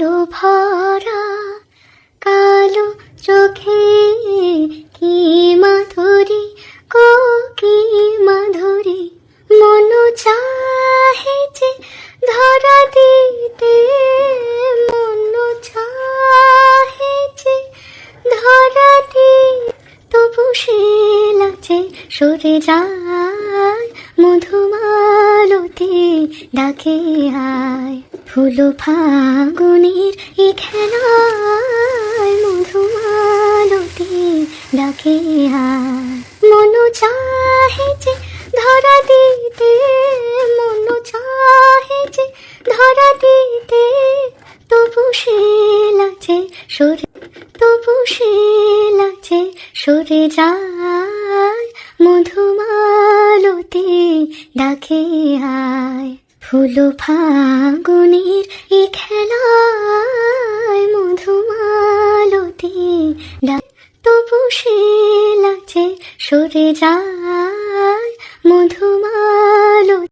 লো ভরা কালো চোখে কি মাধুরী, কো কি মাধুরী? মন চাহে যে ধরা দিতে, মন চাহে যে ধরা দি তবু সে লাগছে সরে যায় ডাকে আয় ফুলো ফাগুনের এ খেলায় মধুমালতি। ডাকে আয়, মন চাহে যে ধরা দিতে, মন চাহে যে ধরা দিতে। তবু সে লাগছে সরে, তবু সে লাগছে সরে যায় মধুমালতি। ডাকে আয় ফুলো ফাগুনের এ খেলায় মধুমালতি তবু সে লাগছে সরে যায় মধুমালতি